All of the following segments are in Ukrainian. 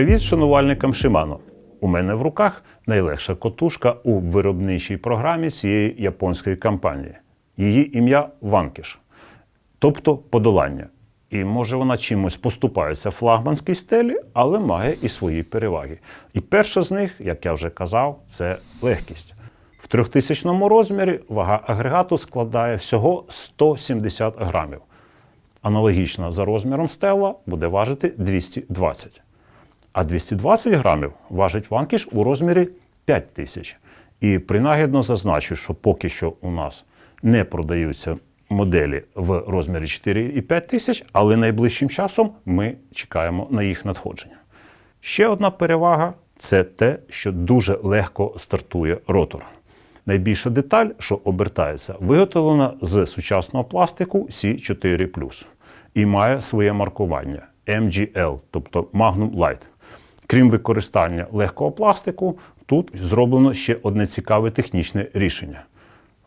Привіт шанувальникам Shimano! У мене в руках найлегша котушка у виробничій програмі цієї японської компанії. Її ім'я Ванкіш, тобто подолання. І може вона чимось поступається флагманській стелі, але має і свої переваги. І перша з них, як я вже казав, це легкість. В трьохтисячному розмірі вага агрегату складає всього 170 грамів. Аналогічна за розміром стела буде важити 220. А 220 грамів важить ванкіш у розмірі 5 тисяч. І принагідно зазначу, що поки що у нас не продаються моделі в розмірі 4,5 тисяч, але найближчим часом ми чекаємо на їх надходження. Ще одна перевага це те, що дуже легко стартує ротор. Найбільша деталь, що обертається, виготовлена з сучасного пластику C4 і має своє маркування MGL, тобто Magnum Light. Крім використання легкого пластику, тут зроблено ще одне цікаве технічне рішення.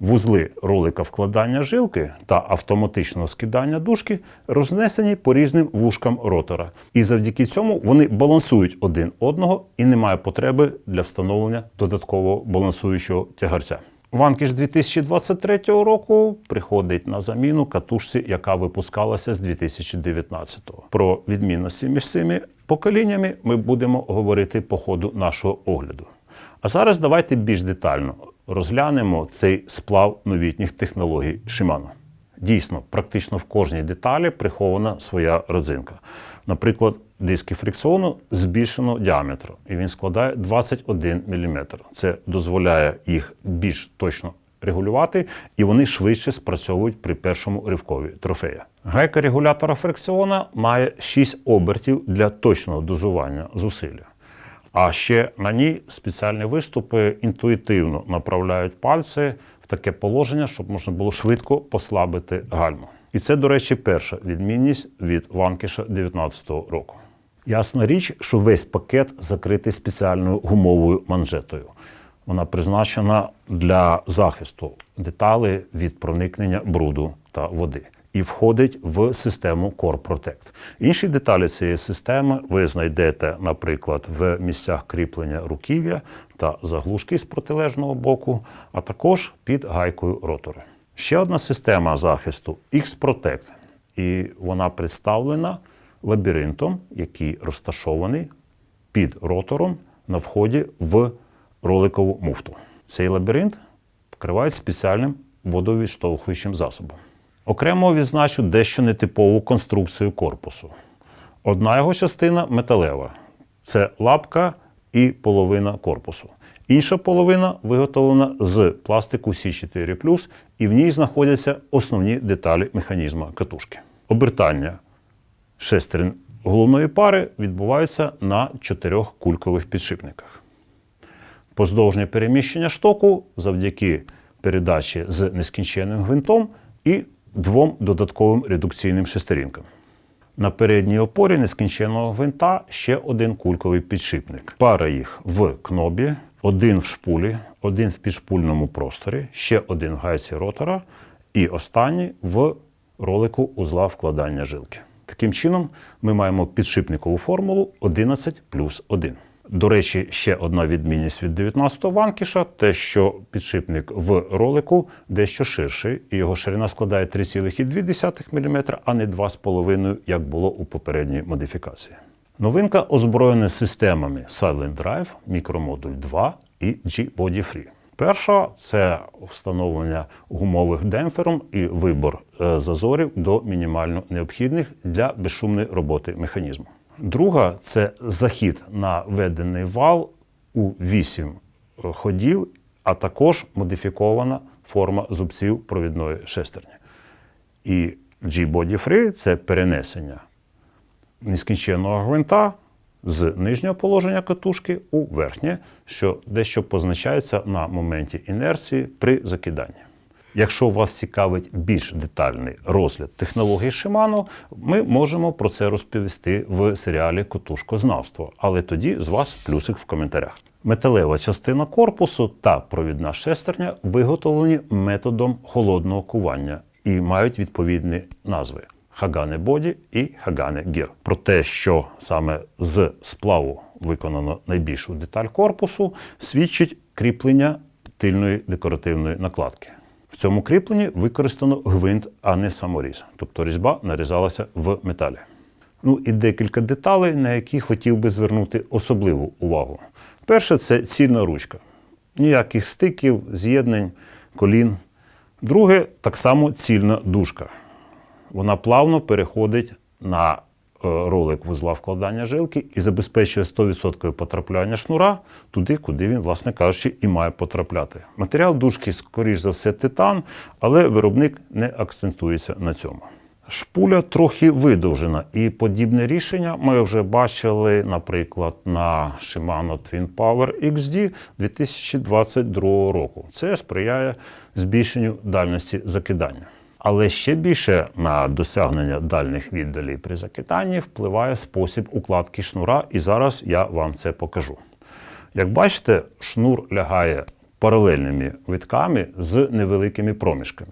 Вузли ролика вкладання жилки та автоматичного скидання дужки рознесені по різним вушкам ротора. І завдяки цьому вони балансують один одного і немає потреби для встановлення додаткового балансуючого тягарця. Ванкіш 2023 року приходить на заміну катушці, яка випускалася з 2019-го. Про відмінності між цими поколіннями ми будемо говорити по ходу нашого огляду. А зараз давайте більш детально розглянемо цей сплав новітніх технологій Shimano. Дійсно, практично в кожній деталі прихована своя родзинка. Наприклад, диски фрикціону збільшено діаметру, і він складає 21 мм. Це дозволяє їх більш точно регулювати, і вони швидше спрацьовують при першому ривкові трофея. Гайка регулятора фрикціона має 6 обертів для точного дозування зусилля. А ще на ній спеціальні виступи інтуїтивно направляють пальці в таке положення, щоб можна було швидко послабити гальму. І це, до речі, перша відмінність від Ванкіша 2019 року. Ясна річ, що весь пакет закритий спеціальною гумовою манжетою. Вона призначена для захисту деталей від проникнення бруду та води і входить в систему Core Protect. Інші деталі цієї системи ви знайдете, наприклад, в місцях кріплення руків'я та заглушки з протилежного боку, а також під гайкою ротора. Ще одна система захисту X-Protect, і вона представлена лабіринтом, який розташований під ротором на вході в роликову муфту. Цей лабіринт вкривають спеціальним водовідштовхуючим засобом. Окремо відзначу дещо нетипову конструкцію корпусу. Одна його частина металева це лапка і половина корпусу. Інша половина виготовлена з пластику С4, і в ній знаходяться основні деталі механізму катушки. Обертання шестерин головної пари відбуваються на чотирьох кулькових підшипниках. Поздовжнє переміщення штоку завдяки передачі з нескінченним гвинтом і двом додатковим редукційним шестерінкам. На передній опорі нескінченного гвинта ще один кульковий підшипник. Пара їх в кнобі, один в шпулі, один в підшпульному просторі, ще один в гайці ротора і останній в ролику узла вкладання жилки. Таким чином, ми маємо підшипникову формулу 11 плюс 1. До речі, ще одна відмінність від 19-го ванкіша те, що підшипник в ролику дещо ширший, і його ширина складає 3,2 мм, а не 2,5 як було у попередній модифікації. Новинка озброєна системами Silent Drive, мікромодуль 2 і G-Body Free. Перша це встановлення гумових демпфером і вибор е, зазорів до мінімально необхідних для безшумної роботи механізму. Друга це захід на введений вал у 8 ходів, а також модифікована форма зубців провідної шестерні. І G-Body Free це перенесення нескінченного гвинта з нижнього положення катушки у верхнє, що дещо позначається на моменті інерції при закиданні. Якщо вас цікавить більш детальний розгляд технології Shimano, ми можемо про це розповісти в серіалі Котушкознавство. Але тоді з вас плюсик в коментарях. Металева частина корпусу та провідна шестерня виготовлені методом холодного кування і мають відповідні назви. Хагане Боді і Хагане Гір. Про те, що саме з сплаву виконано найбільшу деталь корпусу, свідчить кріплення тильної декоративної накладки. В цьому кріпленні використано гвинт, а не саморіз, тобто різьба нарізалася в металі. Ну і декілька деталей, на які хотів би звернути особливу увагу. Перше це цільна ручка. Ніяких стиків, з'єднань, колін. Друге, так само цільна дужка вона плавно переходить на ролик вузла вкладання жилки і забезпечує 100% потрапляння шнура туди, куди він, власне кажучи, і має потрапляти. Матеріал дужки, скоріш за все, титан, але виробник не акцентується на цьому. Шпуля трохи видовжена, і подібне рішення ми вже бачили, наприклад, на Shimano Twin Power XD 2022 року. Це сприяє збільшенню дальності закидання. Але ще більше на досягнення дальних віддалей при закиданні впливає спосіб укладки шнура, і зараз я вам це покажу. Як бачите, шнур лягає паралельними витками з невеликими проміжками.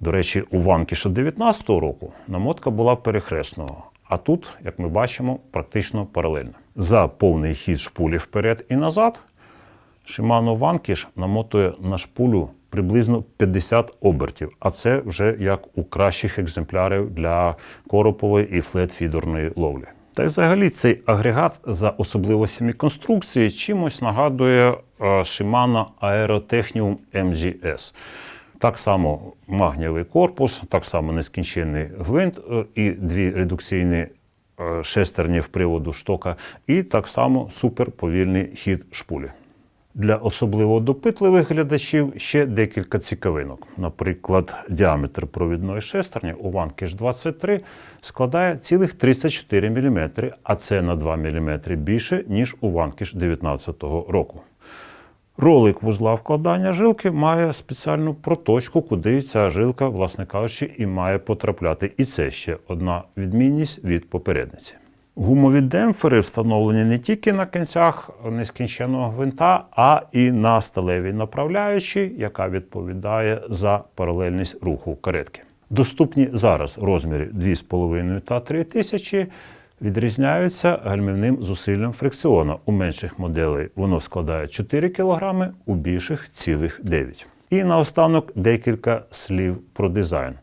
До речі, у Ванкіша 19 року намотка була перехресного, а тут, як ми бачимо, практично паралельна. За повний хід шпулі вперед і назад Shimano Vanquish намотує на шпулю приблизно 50 обертів, а це вже як у кращих екземплярів для коропової і флет-фідерної ловлі. Та й взагалі цей агрегат за особливостями конструкції чимось нагадує е, Shimano Aerotechnium MGS. Так само магнієвий корпус, так само нескінченний гвинт е, і дві редукційні е, шестерні в приводу штока, і так само суперповільний хід шпулі. Для особливо допитливих глядачів ще декілька цікавинок. Наприклад, діаметр провідної шестерні у Vanquish 23 складає цілих 34 мм, а це на 2 мм більше, ніж у Vanquish 19 року. Ролик вузла вкладання жилки має спеціальну проточку, куди ця жилка, власне кажучи, і має потрапляти. І це ще одна відмінність від попередниці. Гумові демпфери встановлені не тільки на кінцях нескінченого гвинта, а і на сталевій направляючій, яка відповідає за паралельність руху каретки. Доступні зараз розміри 2,5 та 3 тисячі відрізняються гальмівним зусиллям фрикціону. У менших моделей воно складає 4 кг, у більших цілих 9. І наостанок декілька слів про дизайн.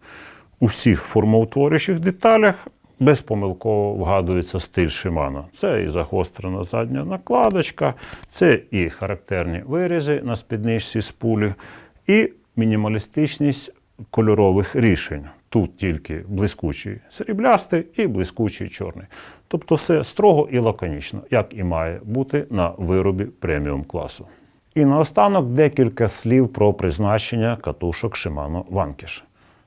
У всіх формоутворюючих деталях безпомилково вгадується стиль Shimano. Це і загострена задня накладочка, це і характерні вирізи на спідничці з пулі, і мінімалістичність кольорових рішень. Тут тільки блискучий сріблястий і блискучий чорний. Тобто все строго і лаконічно, як і має бути на виробі преміум класу. І наостанок декілька слів про призначення катушок Shimano Vanquish.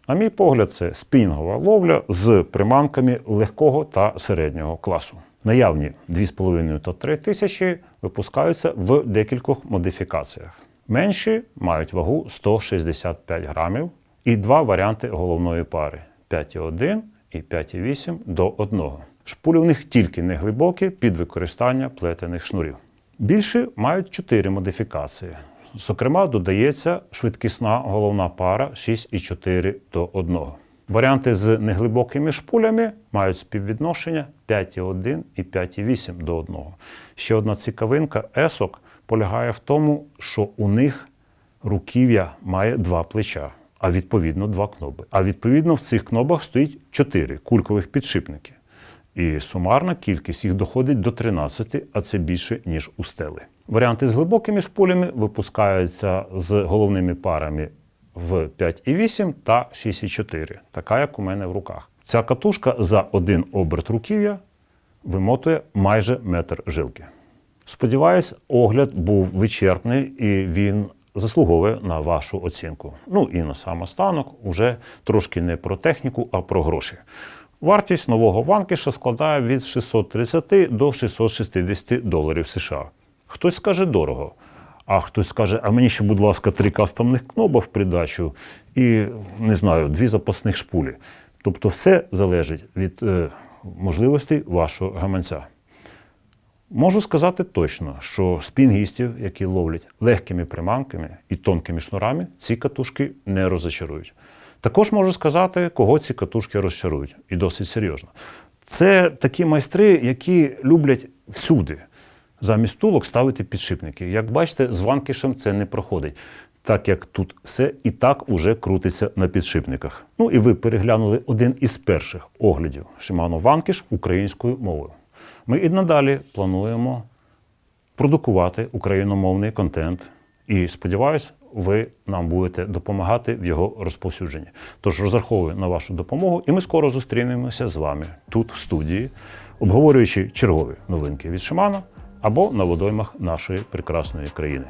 На мій погляд, це спінгова ловля з приманками легкого та середнього класу. Наявні 2,5 та 3 тисячі випускаються в декількох модифікаціях. Менші мають вагу 165 грамів і два варіанти головної пари 5,1 і 5,8 до 1. Шпулі в них тільки неглибокі під використання плетених шнурів. Більші мають 4 модифікації. Зокрема, додається швидкісна головна пара 6,4 до 1. Варіанти з неглибокими шпулями мають співвідношення 5,1 і 5,8 до 1. Ще одна цікавинка есок полягає в тому, що у них руків'я має два плеча, а відповідно два кноби. А відповідно в цих кнобах стоїть 4 кулькових підшипники. І сумарна кількість їх доходить до 13, а це більше, ніж у стели. Варіанти з глибокими шпулями випускаються з головними парами в 5,8 та 6,4, така як у мене в руках. Ця катушка за один оберт руків'я вимотує майже метр жилки. Сподіваюсь, огляд був вичерпний і він заслуговує на вашу оцінку. Ну і на самостанок уже трошки не про техніку, а про гроші. Вартість нового ванкіша складає від 630 до 660 доларів США. Хтось скаже дорого. А хтось скаже, а мені ще, будь ласка, три кастомних кноба в придачу і не знаю, дві запасних шпулі. Тобто, все залежить від е, можливостей вашого гаманця. Можу сказати точно, що спінгістів, які ловлять легкими приманками і тонкими шнурами, ці катушки не розчарують. Також можу сказати, кого ці катушки розчарують, і досить серйозно. Це такі майстри, які люблять всюди замість тулок ставити підшипники. Як бачите, з ванкішем це не проходить, так як тут все і так уже крутиться на підшипниках. Ну і ви переглянули один із перших оглядів Shimano Vanquish українською мовою. Ми і надалі плануємо продукувати україномовний контент. І сподіваюсь, ви нам будете допомагати в його розповсюдженні. Тож розраховую на вашу допомогу, і ми скоро зустрінемося з вами тут, в студії, обговорюючи чергові новинки від Шимана або на водоймах нашої прекрасної країни.